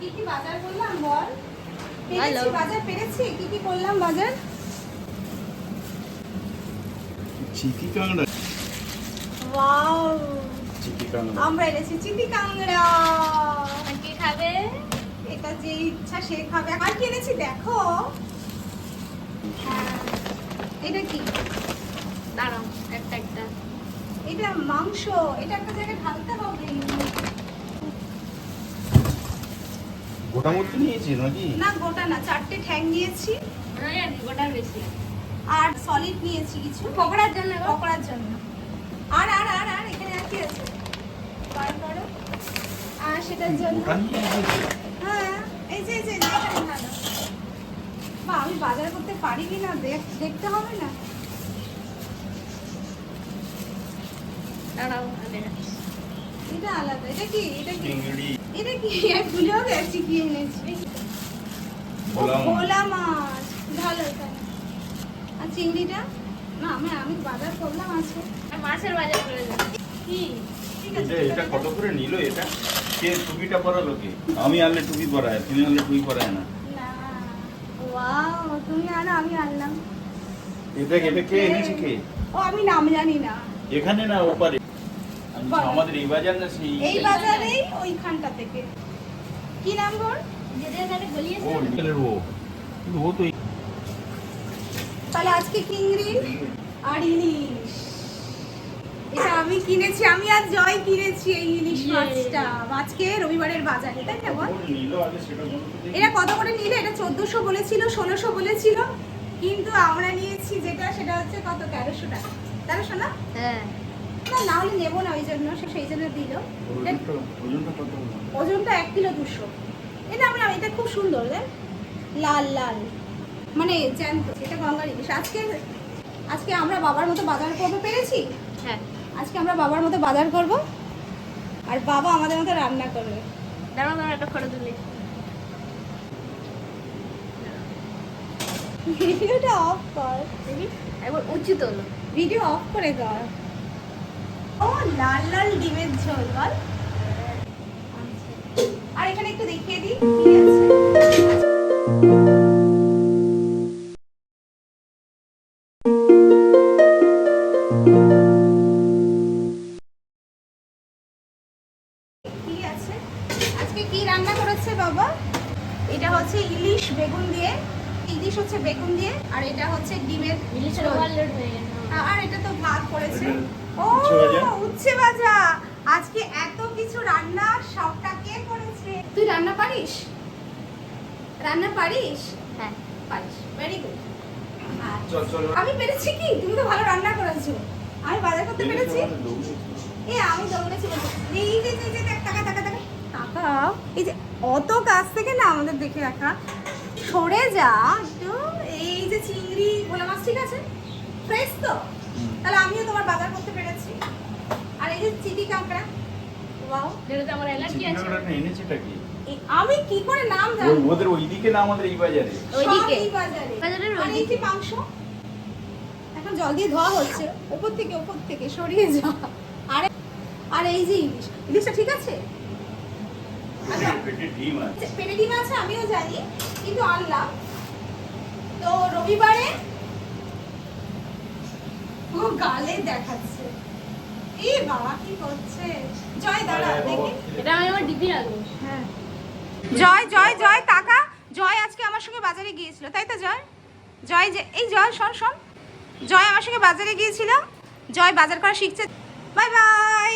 কি কি বাজার করলাম বল? পেরেছি বাজার পেরেছি? কি কি করলাম বাজার? চিকি কাংড়া ওয়াও। চিকি কাংড়া আমরা এনেছি চিতি কাংড়া কি খাবে? এটা যে ইচ্ছা সে খাবে। আর কি এনেছি দেখো। হ্যাঁ। এটা কি? দাঁড়াও একটা একটা। এটা মাংস। এটা একটা জায়গায় ঢালতে হবে। গোটা মতো নিয়েছি নাকি? না গোটা না চারটে ঠ্যাং নিয়েছি। গোটার বেশি আর সলিড নিয়েছি কিছু। পকোড়ার জন্য। পকোড়ার জন্য। আর আর আর আর এখানে আর কি আছে? বার করো। আর সেটার জন্য গোটা হ্যাঁ এই যে এই যে বা আমি বাজার করতে পারি কি না দেখ- দেখতে হবে না। দাঁড়াও দেখাচ্ছি। এটা আলাদা। এটা কি? এটা কি? এটা কি? আমি ভুলেও গেছি কি এনেছি? ভোলা মাছ। ভালো আর চিংড়িটা? না আমি আমি বাজার করলাম আজকে। মাছের বাজার করে দেবো কি? এটা এটা কত করে নিল এটা? কে টুপিটা পরালো কে? আমি আনলে টুপি পরায় তুমি আনলে টুপি পরায় না। না। ওয়াও তুমি আনো আমি আনলাম। এটা এটা কে এনেছে কে? ও আমি নাম জানি না। এখানে না ওপারে। আমাদের এই বাজার না সেই এই বাজারেই ওইখানটা থেকে। কি নাম বল যেদের সাথে ও গলিয়েছে ও। কিন্তু ও তো তাহলে আজকে চিংড়ি আর ইলিশ। এটা আমি কিনেছি আমি আর জয় কিনেছি এই ইলিশ মাছটা। আজকে রবিবারের বাজারে তাই না বল। এটা কত করে নিলে? এটা চোদ্দশো বলেছিল ষোলোশো বলেছিল। কিন্তু আমরা নিয়েছি যেটা সেটা হচ্ছে কত? তেরোশো টাকা। তেরোশো না? হ্যাঁ। না না হলে নেব না ওই জন্য সে সেই জন্য দিল। ওজনটা এক কিলো দুশো। এটা আমরা এটা খুব সুন্দর লাল লাল। মানে জ্যান্ত এটা গঙ্গার ইলিশ আজকে আজকে আমরা বাবার মতো বাজার করব পেরেছি? হ্যাঁ। আজকে আমরা বাবার মতো বাজার করব? আর বাবা আমাদের মতো রান্না করবে। দাঁড়াও দাঁড়াও একটা ফটো তুলি। ভিডিওটা অফ কর। দেখি একবার উচিত হলো ভিডিও অফ করে কর। ও লাল লাল ডিমের ঝোল বল। আর এখানে একটু দেখিয়ে দিই কি আছে। কি আছে? আজকে কি রান্না করেছে বাবা? এটা হচ্ছে ইলিশ বেগুন দিয়ে। ইলিশ হচ্ছে বেগুন দিয়ে আর এটা হচ্ছে ডিমের। ওভারলোড হয়ে গেছে। আর এটা তো ভাত করেছে। ও উচ্ছে ভাজা। আজকে এত কিছু রান্না সবটা কে করেছে? তুই রান্না পারিস? রান্না পারিস? হ্যাঁ। পারিস। ভেরি গুড চল চল। আমি পেরেছি কি? তুমি তো ভালো রান্না করেছ। আমি বাজার করতে পেরেছি। এ আমি দৌড়েছি বলছি এই যে যে যে দেখ, টাকা টাকা টাকা টাকা এই যে অত কাছ থেকে না আমাদের দেখে রাখা। সরে যা একটু। এই যে চিংড়ি ভোলা মাছ ঠিক আছে? ফ্রেশ তো? তাহলে আমিও তোমার বাজার করতে পেরেছি। আর এই যে চিটি কাঁকড়া ওয়াও। যেটাতে আমার অ্যালার্জি আছে। এনেছেটা কি? আমি কি করে নাম জানি ওদের ওইদিকে না আমাদের এই বাজারে। ওইদিকে। এই বাজারে। বাজারের ওইদিকে। মাংস এখন জল দিয়ে ধোয়া হচ্ছে। উপর থেকে উপর থেকে সরিয়ে যা আরে আর এই যে ইলিশ ইলিশটা ঠিক আছে? আচ্ছা। পেটে আছে। পেটে ডিম আছে আমিও জানি। কিন্তু আনলাম তো রবিবারে ও গালে দেখাচ্ছে। এই বাবা কি করছে? জয় দাঁড়া দেখি। এটা আমি আমার দিদি রাখব হ্যাঁ। জয় জয় জয় কাকা। জয় আজকে আমার সঙ্গে বাজারে গিয়েছিল তাই তো জয়? জয় যে এই জয় শোন শোন। জয় আমার সঙ্গে বাজারে গিয়েছিল। জয় বাজার করা শিখছে। Bye bye.